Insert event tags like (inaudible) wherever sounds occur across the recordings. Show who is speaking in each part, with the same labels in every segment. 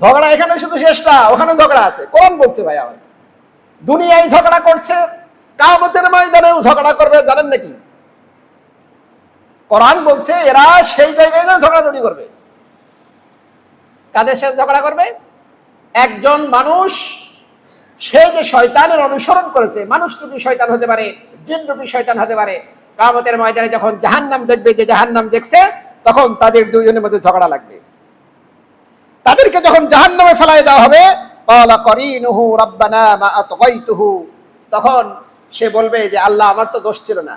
Speaker 1: ঝগড়া এখানে শুধু শেষ না, ওখানে ঝগড়া আছে। কোন বলছে ভাই আমার দুনিয়ায় ঝগড়া করছে, কামতের ময়দানেও ঝগড়া করবে, জানেন নাকি? কোরআন বলছে, এরা সেই জায়গায় যেয়ে ঝগড়াঝড়ি করবে। কাদের সাথে ঝগড়া করবে? একজন মানুষ, সে যে শয়তানের অনুসরণ করেছে মানুষ রূপী শয়তান হতে পারে জিন রূপী শয়তান হতে পারে, কামতের ময়দানে যখন জাহান্নাম দেখবে, যে জাহান্নাম দেখছে, তখন তাদের দুইজনের মধ্যে ঝগড়া লাগবে। তাদেরকে যখন জাহান্নামে ফেলাই দেওয়া হবে তখন সে বলবে যে, আল্লাহ, আমার তো দোষ ছিল না।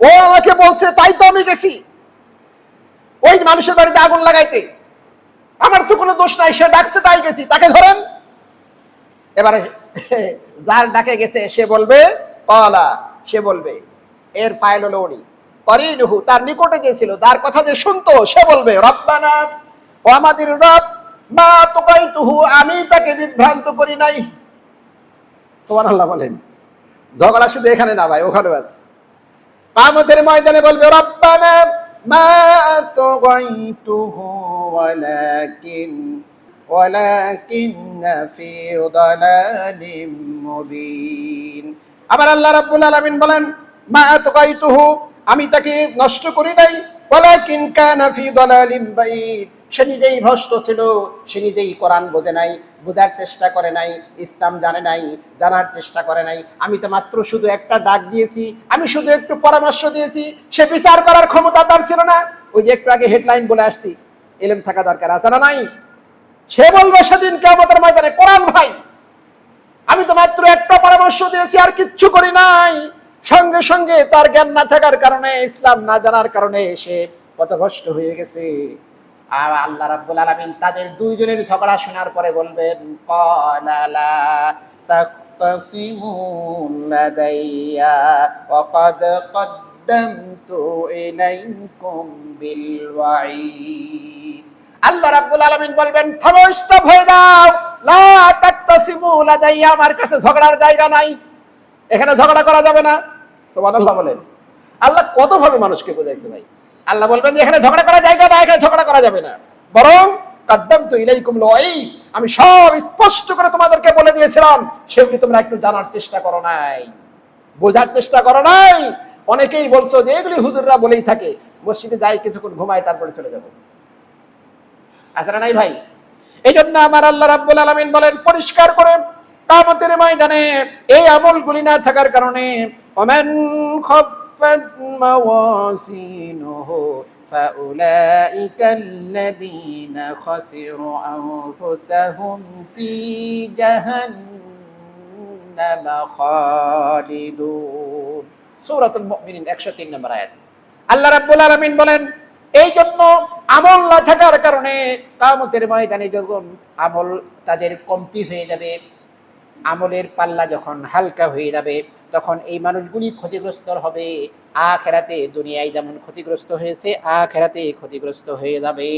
Speaker 1: ও আমাকে বলছে, তাই তো আমি গেছি। ওই মানুষের বাড়িতে আগুন লাগাইতে। আমার তো কোনো দোষ নাই, সে ডাকছে, তাই গেছি। তাকে ধরেন। এবারে (laughs) যার ডাকে গেছে, সে বলবে কলা সে বলবে, এর ফাইল হলো উনি। করিনুহু তার নিকটে যে ছিল তার কথা যে শুনতো, সে বলবে, রব্বানা ও আমাদের রব, মা তোকাই তুহু আমি তাকে বিভ্রান্ত করি নাই। সোমান আল্লাহ বলেন। ঝগড়া শুধু এখানে না ভাই ওখানে আছে। কামতের ময়দানে বলবে, রব্বানা মা তোগাইতুহু ওয়ালাকিন ওয়ালাকিন ফি দালালিম মুবিন। আবার আল্লাহ রাব্বুল আলামিন বলেন, মা তোগাইতুহু আমি তাকে নষ্ট করি নাই, ওয়ালাকিন কানা ফি দালালিম বাইত। সে নিজেই ভ্রষ্ট ছিল, সে নিজেই কোরআন বোঝে নাই, বোঝার চেষ্টা করে নাই, ইসলাম জানে নাই, জানার চেষ্টা করে নাই। আমি তো মাত্র শুধু একটা ডাক দিয়েছি, আমি শুধু একটু পরামর্শ দিয়েছি, সে বিচার করার ক্ষমতা তার ছিল না। ওই যে একটু আগে হেডলাইন বলে আসছি এলেম থাকা দরকার, আছে না নাই? সে বলবে সেদিন কেমতের ময়দানে, কোরআন ভাই, আমি তো মাত্র একটা পরামর্শ দিয়েছি, আর কিচ্ছু করি নাই। সঙ্গে সঙ্গে তার জ্ঞান না থাকার কারণে, ইসলাম না জানার কারণে সে পথভ্রষ্ট হয়ে গেছে। আর আল্লাহ রাব্বুল আলামিন তাদের দুইজনের ঝগড়া শোনার পরে বলবেন কলালা লাদাইয়া ওয়াকাদ কদ্দামতু ইলাইকুম বিল ওয়াঈদ। আল্লাহ রাব্বুল আলামিন বলবেন থামো স্টপ হয়ে যাও লা তাকতাসিমু লাদাইয়া, আমার কাছে ঝগড়ার জায়গা নাই। এখানে ঝগড়া করা যাবে না। সুবহানাল্লাহ বলেন। আল্লাহ কত ভাবে মানুষকে বোঝাইছে ভাই। আল্লাহ বলবেন যে, এখানে ঝগড়া করা জায়গা না, এখানে ঝগড়া করা যাবে না। বরং কাদ্দাম তো ইলাইকুম লই আমি সব স্পষ্ট করে তোমাদেরকে বলে দিয়েছিলাম, সেগুলি তোমরা একটু জানার চেষ্টা করো নাই। বোঝার চেষ্টা করো নাই। অনেকেই বলছো যে, এগুলি হুজুররা বলেই থাকে, মসজিদে যাই কিছুক্ষণ ঘুমায় তারপরে চলে যাব। আসলে নাই ভাই? এই জন্য আমার আল্লাহ রাব্বুল আলামিন বলেন, পরিষ্কার করে কামতের ময়দানে এই আমলগুলি না থাকার কারণে, ওমান খাফফাত মাওয়াজিনুহু فأولئك الذين خسروا أنفسهم في جهنم خالدون سورة المؤمنين 103 নম্বর আয়াত আল্লাহ রাব্বুল আলামিন বলেন এই জন্য আমল না থাকার কারণে কামতের ময়দানে যখন আমল তাদের কমতি হয়ে যাবে আমলের পাল্লা যখন হালকা হয়ে যাবে তখন এই মানুষগুলি ক্ষতিগ্রস্ত হবে। আখেরাতে দুনিয়ায় যেমন ক্ষতিগ্রস্ত হয়েছে আখেরাতে ক্ষতিগ্রস্ত হয়ে যাবে।